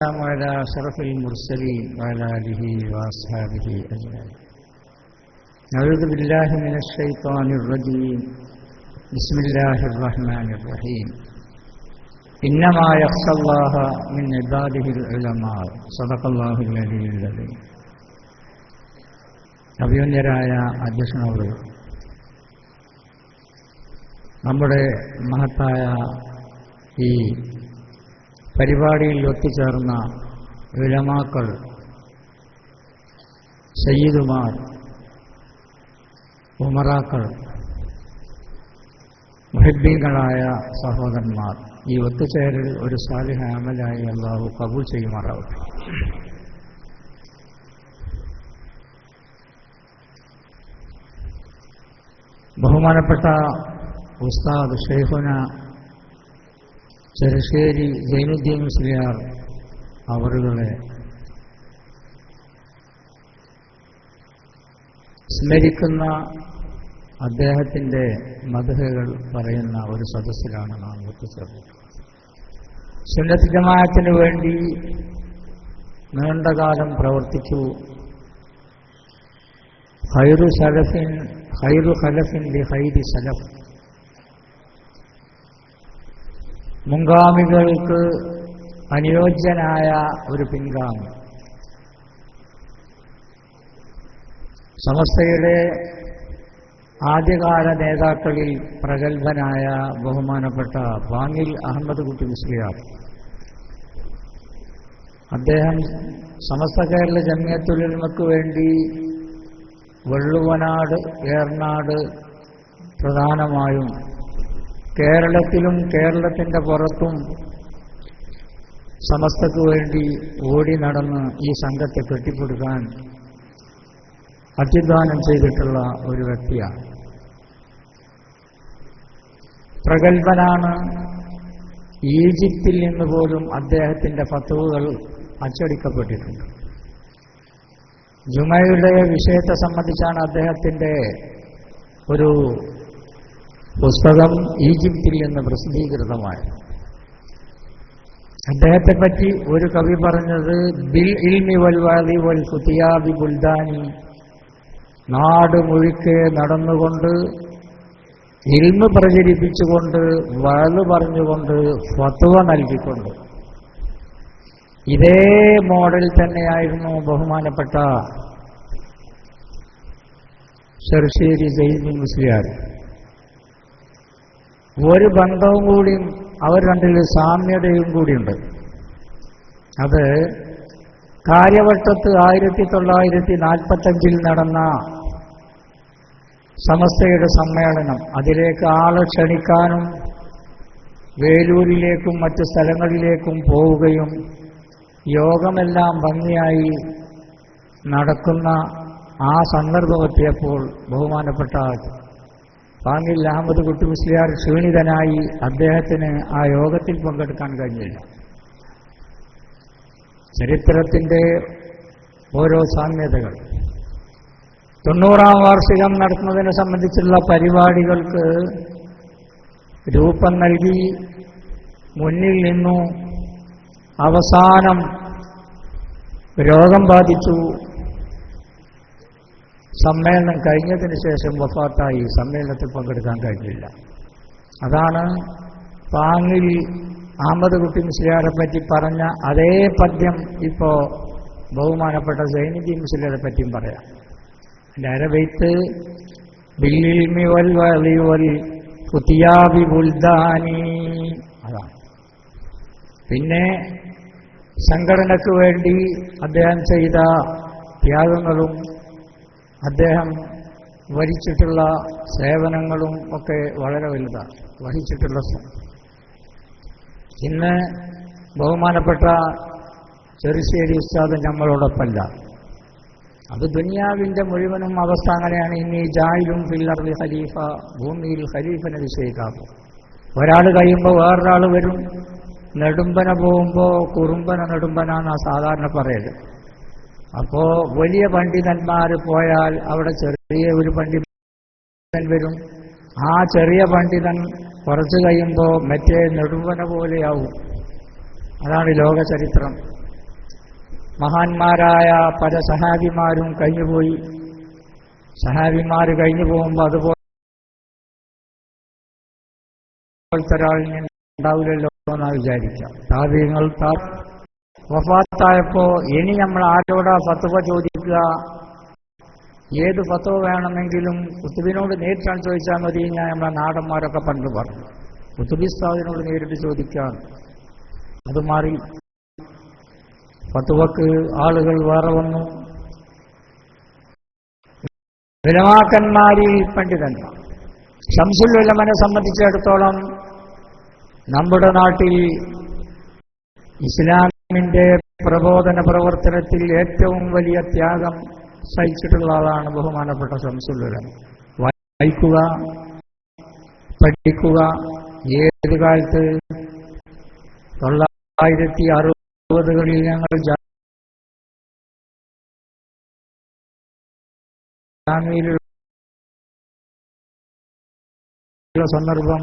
والسلام على أشرف المرسلين وعلى آله وأصحابه أجمعين نعوذ بالله من الشيطان الرجيم بسم الله الرحمن الرحيم إنما يخشى الله من عباده العلماء صدق الله العلي العظيم അഭിമന്യരായ അധ്യക്ഷനോട് നമ്മുടെ മഹത്തായ ഈ പരിപാടിയിൽ ഒത്തുചേർന്ന വിലമാക്കൾ സയ്യിദുമാർ ഉമറാക്കൾ മുഹബീങ്ങളായ സഹോദരന്മാർ ഈ ഒത്തുചേരൽ ഒരു സാലിഹ അമലായി അള്ളാഹു കബൂൾ ചെയ്യുമാറാവട്ടെ. ബഹുമാനപ്പെട്ട ഉസ്താദ് ഷെയ്ഖുന ചെറുശ്ശേരി ജൈനുദ്ദീൻ മുസ്ലിയാർ അവറുകളെ സ്മരിക്കുന്ന അദ്ദേഹത്തിന്റെ മധുഹകൾ പറയുന്ന ഒരു സദസ്സിലാണ് നാം ഒത്തുചേർന്നത് സുന്നത്ത് ജമാഅത്തിന് വേണ്ടി നീണ്ടകാലം പ്രവർത്തിച്ചു. ഹൈറു സലഫിൻ ഹൈറു ഹലഫിൻ ഹൈരി സലഫ് മുൻഗാമികൾക്ക് അനുയോജ്യനായ ഒരു പിൻഗാമി. സമസ്തയുടെ ആദ്യകാല നേതാക്കളിൽ പ്രഗത്ഭനായ ബഹുമാനപ്പെട്ട ബാങ്കിൽ അഹമ്മദ് കുട്ടി മുസ്ലിയാർ. അദ്ദേഹം സമസ്ത കേരള ജമ്യത്തൊഴിൽമക്ക് വേണ്ടി വെള്ളുവനാട് ഏർനാട് പ്രധാനമായും കേരളത്തിലും കേരളത്തിന്റെ പുറത്തും സമസ്തക്ക് വേണ്ടി ഓടി നടന്ന് ഈ സംഘത്തെ കെട്ടിപ്പടുക്കാൻ അത്യുദ്ധാനം ചെയ്തിട്ടുള്ള ഒരു വ്യക്തിയാണ്. പ്രഗത്ഭനാണ്. ഈജിപ്തിൽ നിന്ന് പോലും അദ്ദേഹത്തിന്റെ പത്തുവുകൾ അച്ചടിക്കപ്പെട്ടിട്ടുണ്ട്. ജുമയുടെ വിഷയത്തെ സംബന്ധിച്ചാണ് അദ്ദേഹത്തിന്റെ ഒരു പുസ്തകം ഈജിപ്തിൽ നിന്ന് പ്രസിദ്ധീകൃതമായ. അദ്ദേഹത്തെ പറ്റി ഒരു കവി പറഞ്ഞത് ബിൽ ഇൽമി വൽവാദി വൽ കുത്തിയാബി ബുൽദാനി. നാട് മുഴുക്കെ നടന്നുകൊണ്ട് ഇൽമ പ്രചരിപ്പിച്ചുകൊണ്ട് വഴു പറഞ്ഞുകൊണ്ട് ഫത്വ നൽകിക്കൊണ്ട്. ഇതേ മോഡൽ തന്നെയായിരുന്നു ബഹുമാനപ്പെട്ട ചെറുശ്ശേരി ജയ്ദി മുസ്ലിയാർ. ഒരു ബന്ധവും കൂടിയും അവർ രണ്ടിൽ സാമ്യതയും കൂടിയുണ്ട്. അത് കാര്യവട്ടത്ത് ആയിരത്തി തൊള്ളായിരത്തി നാൽപ്പത്തഞ്ചിൽ നടന്ന സമസ്തയുടെ സമ്മേളനം. അതിലേക്ക് ആളെ ക്ഷണിക്കാനും വേലൂരിലേക്കും മറ്റ് സ്ഥലങ്ങളിലേക്കും പോവുകയും യോഗമെല്ലാം ഭംഗിയായി നടക്കുന്ന ആ സന്ദർഭമെത്തിയപ്പോൾ ബഹുമാനപ്പെട്ട പാങ്ങിൽ അഹമ്മദ് കുട്ടി മുസ്ലിയാർ ക്ഷീണിതനായി അദ്ദേഹത്തിന് ആ യോഗത്തിൽ പങ്കെടുക്കാൻ കഴിഞ്ഞില്ല. ചരിത്രത്തിന്റെ ഓരോ സാമ്യതകൾ. തൊണ്ണൂറാം വാർഷികം നടത്തുന്നതിനെ സംബന്ധിച്ചുള്ള പരിപാടികൾക്ക് രൂപം നൽകി മുന്നിൽ നിന്നു അവസാനം രോഗം ബാധിച്ചു. സമ്മേളനം കഴിഞ്ഞതിന് ശേഷം വഫാത്തായി. സമ്മേളനത്തിൽ പങ്കെടുക്കാൻ കഴിഞ്ഞില്ല. അതാണ് പാങ്ങിൽ അഹമ്മദ് കുട്ടി മുസ്ലിയാരെ പറ്റി പറഞ്ഞ അതേ പദ്യം ഇപ്പോ ബഹുമാനപ്പെട്ട സൈനിധി മുസ്ലിയാരെ പറ്റിയും പറയാം. എന്റെ അരവെയ്ത്ത് വൽ അതാണ്. പിന്നെ സംഘടനയ്ക്ക് വേണ്ടി അദ്ദേഹം ചെയ്ത ത്യാഗങ്ങളും അദ്ദേഹം വരിച്ചിട്ടുള്ള സേവനങ്ങളും ഒക്കെ വളരെ വലുതാണ്. വഹിച്ചിട്ടുള്ള ഇന്ന് ബഹുമാനപ്പെട്ട ചെറുശ്ശേരി ഉസ്താദ് നമ്മളോടൊപ്പമല്ല അത് ദുനിയാവിന്റെ മുഴുവനും അവസ്ഥ അങ്ങനെയാണ് ഇനി ജായിലും ഫില്ലറിൽ ഖലീഫ ഭൂമിയിൽ ഖലീഫനെ നിശ്ചയിക്കാക്കും ഒരാൾ കഴിയുമ്പോൾ വേറൊരാൾ വരും. നെടുമ്പന പോകുമ്പോൾ കുറുമ്പന നെടുമ്പനാണ് സാധാരണ പറയൽ. അപ്പോ വലിയ പണ്ഡിതന്മാർ പോയാൽ അവിടെ ചെറിയ ഒരു പണ്ഡിതൻ വരും. ആ ചെറിയ പണ്ഡിതൻ കുറച്ച് കഴിയുമ്പോൾ മറ്റേ നെടുമ്പന പോലെയാവും. അതാണ് ലോക ചരിത്രം. മഹാന്മാരായ പല സഹാബിമാരും കഴിഞ്ഞുപോയി സഹാബിമാർ കഴിഞ്ഞു പോകുമ്പോൾ അതുപോലെ ഒരാളിനെ ഉണ്ടാവില്ലല്ലോ എന്നാണ് വിചാരിക്കാം. താപ്യങ്ങൾ വഫാത്തായപ്പോ ഇനി നമ്മൾ ആരോടാ ഫത്തുവ ചോദിക്കുക? ഏത് ഫത്തുവ വേണമെങ്കിലും കുത്തുബിനോട് നേരിട്ടാണ് ചോദിച്ചാൽ മതി. ഞാൻ നമ്മളെ നാടന്മാരൊക്കെ പണ്ട് പറഞ്ഞു. കുത്തുബിസ്താദിനോട് നേരിട്ട് ചോദിക്കാം. അത് മാറി. ഫത്തുവക്ക് ആളുകൾ വേറെ വന്നു. വിലമാക്കന്മാരിൽ പണ്ഡിതന്മാർ. ഷംസുൽ വിലമനെ സംബന്ധിച്ചിടത്തോളം നമ്മുടെ നാട്ടിൽ ഇസ്ലാമിന്റെ പ്രബോധന പ്രവർത്തനത്തിൽ ഏറ്റവും വലിയ ത്യാഗം സഹിച്ചിട്ടുള്ള ആളാണ് ബഹുമാനപ്പെട്ട ഉലമ വായിക്കുക പഠിക്കുക. ഏത് കാലത്ത്? തൊള്ളായിരത്തി അറുപതുകളിൽ ഞങ്ങൾ സന്ദർഭം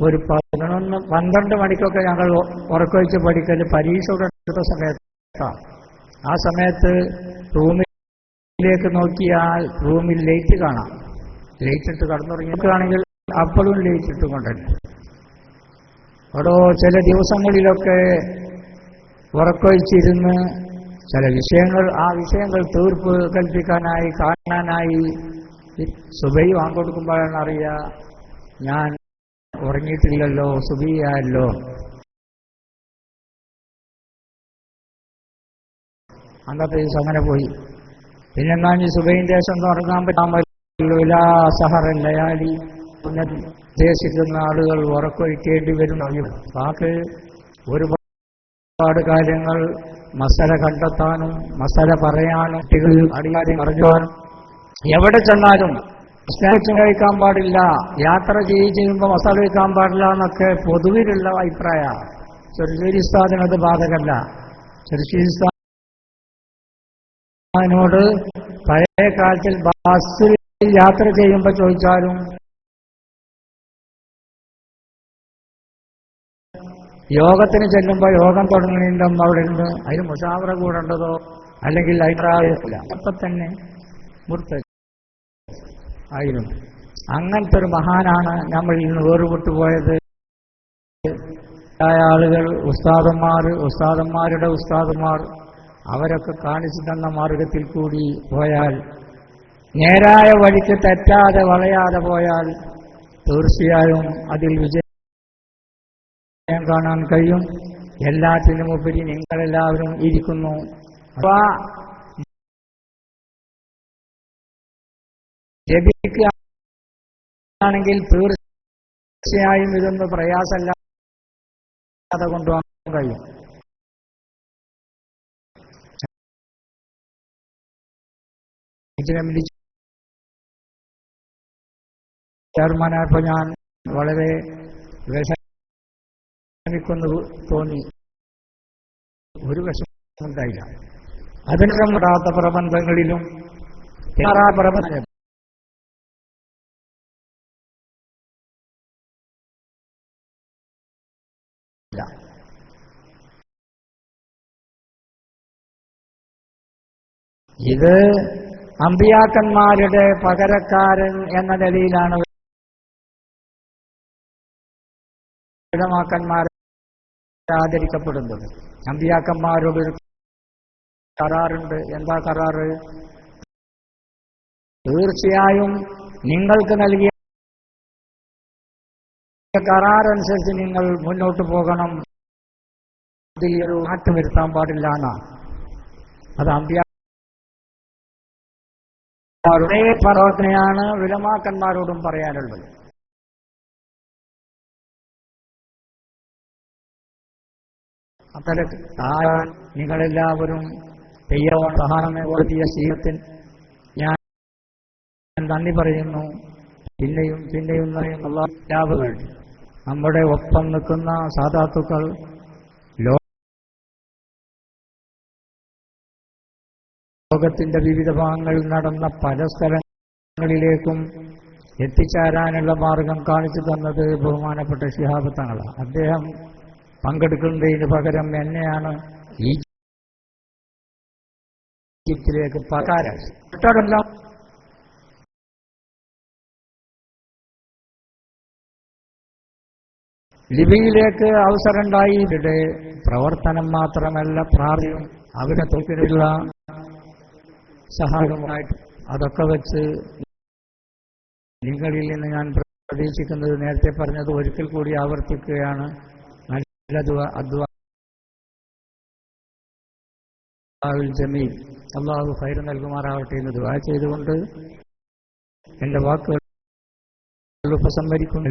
ഒരു പതിനൊന്ന് പന്ത്രണ്ട് മണിക്കൊക്കെ ഞങ്ങൾ ഉറക്കൊഴിച്ച് പഠിക്കൽ പരീക്ഷയുടെ അടുത്ത സമയത്താണ് ആ സമയത്ത് റൂമിലേക്ക് നോക്കിയാൽ റൂമിൽ ലൈറ്റ് കാണാം. ലൈറ്റ് ഇട്ട് കടന്നുറങ്ങിയിട്ടാണെങ്കിൽ അപ്പോഴും ലൈറ്റ് ഇട്ടുകൊണ്ടല്ലേ ഓരോ ചില ദിവസങ്ങളിലൊക്കെ ഉറക്കൊഴിച്ചിരുന്ന് ചില വിഷയങ്ങൾ ആ വിഷയങ്ങൾ തീർപ്പ് കൽപ്പിക്കാനായി കാണാനായി സുബൈ വാങ്ങിക്കൊടുക്കുമ്പോഴാണ് അറിയുക ഞാൻ ഉറങ്ങിയിട്ടില്ലല്ലോ സുബിയായല്ലോ അന്നത്തെ ദിവസം അങ്ങനെ പോയി. പിന്നെ ഈ സുബൈൻ ദേശം ഉറങ്ങാൻ ലയാലി ഉദ്ദേശിക്കുന്ന ആളുകൾ ഉറക്കൊഴിക്കേണ്ടി വരും. ബാക്കി ഒരുപാട് കാര്യങ്ങൾ മസല കണ്ടെത്താനും മസല പറയാനും കുട്ടികൾ അടിയാടി അറിഞ്ഞാനും എവിടെ ചെന്നാലും സ്നാക്സ് കഴിക്കാൻ പാടില്ല. യാത്ര ചെയ്യുമ്പോൾ മസാല കഴിക്കാൻ പാടില്ല എന്നൊക്കെ പൊതുവിലുള്ള അഭിപ്രായ. ചെറുശ്ശേരി അത് ബാധകല്ല ചെറുശ്ശേരി സ്ഥാപനോട് പഴയ കാലത്തിൽ ബസ്സിൽ യാത്ര ചെയ്യുമ്പോൾ ചോദിച്ചാലും യോഗത്തിന് ചെല്ലുമ്പോൾ യോഗം തുടങ്ങുന്നതിന്റെ അവിടെ ഉണ്ട് അതിന് മുഷാവറ കൂടേണ്ടതോ? അല്ലെങ്കിൽ അഭിപ്രായത്തില്ല അപ്പൊ തന്നെ മുർത്ത ആയിരുന്നു. അങ്ങനത്തെ ഒരു മഹാനാണ് നമ്മൾ ഇന്ന് വേറുപെട്ടു പോയത്. ആളുകൾ ഉസ്താദന്മാർ ഉസ്താദന്മാരുടെ ഉസ്താദന്മാർ അവരൊക്കെ കാണിച്ചു തന്ന മാർഗത്തിൽ കൂടി പോയാൽ നേരായ വഴിക്ക് തെറ്റാതെ വളയാതെ പോയാൽ തീർച്ചയായും അതിൽ വിജയം കാണാൻ കഴിയും. എല്ലാത്തിനും ഉപരി നിങ്ങളെല്ലാവരും ഇരിക്കുന്നു. അപ്പൊ ജപിക്കുകയാണെങ്കിൽ തീർച്ചയായും ഇതൊന്ന് പ്രയാസമല്ലാതെ കൊണ്ടുപോകാൻ കഴിയും. ഇതിനെ ചെയർമാനായപ്പോൾ ഞാൻ വളരെ വിഷമിക്കുന്നു തോന്നി. ഒരു വിഷമുണ്ടായില്ല അതിനകം പെടാത്ത പ്രബന്ധങ്ങളിലും പ്രബന്ധം. ഇത് അമ്പിയാക്കന്മാരുടെ പകരക്കാരൻ എന്ന നിലയിലാണ്. വേദമാക്കന്മാർ ആദരിക്കപ്പെടുന്നത്. അമ്പിയാക്കന്മാരോട് ഒരു കരാറുണ്ട്. എന്താ കരാറ്? തീർച്ചയായും നിങ്ങൾക്ക് നൽകിയ കരാറനുസരിച്ച് നിങ്ങൾ മുന്നോട്ട് പോകണം. അതിൽ ഒരു മാറ്റം വരുത്താൻ പാടില്ല അത് അമ്പിയ ഒരേ പ്രവർത്തനയാണ് വിലമാക്കന്മാരോടും പറയാനുള്ളത്. അത്തരത്തിൽ നിങ്ങളെല്ലാവരും തെയ്യവൺ സഹാനമേ കൊടുത്തിയ ശീലത്തിൽ ഞാൻ നന്ദി പറയുന്നു. പിന്നെയും പിന്നെയും നിറയുന്നുള്ള ലാഭുകൾ നമ്മുടെ ഒപ്പം നിൽക്കുന്ന സാധാത്തുക്കൾ ലോകത്തിന്റെ വിവിധ ഭാഗങ്ങളിൽ നടന്ന പല സ്ഥലങ്ങളിലേക്കും എത്തിച്ചേരാനുള്ള മാർഗം കാണിച്ചു തന്നത് ബഹുമാനപ്പെട്ട ഷിഹാബ് തങ്ങളാണ് അദ്ദേഹം പങ്കെടുക്കുന്നതിന് പകരം എന്നെയാണ് ഈജിപ്തിലേക്ക് പകാരം ലിബിയിലേക്ക് അവസരമുണ്ടായി ഇവിടെ പ്രവർത്തനം മാത്രമല്ല പ്രാർത്ഥനയും അവരെ തൊക്കിലുള്ള സഹായമായിട്ട് അതൊക്കെ വെച്ച് നിങ്ങളിൽ നിന്ന് ഞാൻ പ്രതീക്ഷിക്കുന്നത് നേരത്തെ പറഞ്ഞത് ഒരിക്കൽ കൂടി ആവർത്തിക്കുകയാണ്. ജമീൽ. അള്ളാഹു ഫൈർ നൽകുമാറാവട്ടെ എന്ന് ദുവാ ചെയ്തുകൊണ്ട് എന്റെ വാക്കുകൾ ഉപസംഹരിക്കും.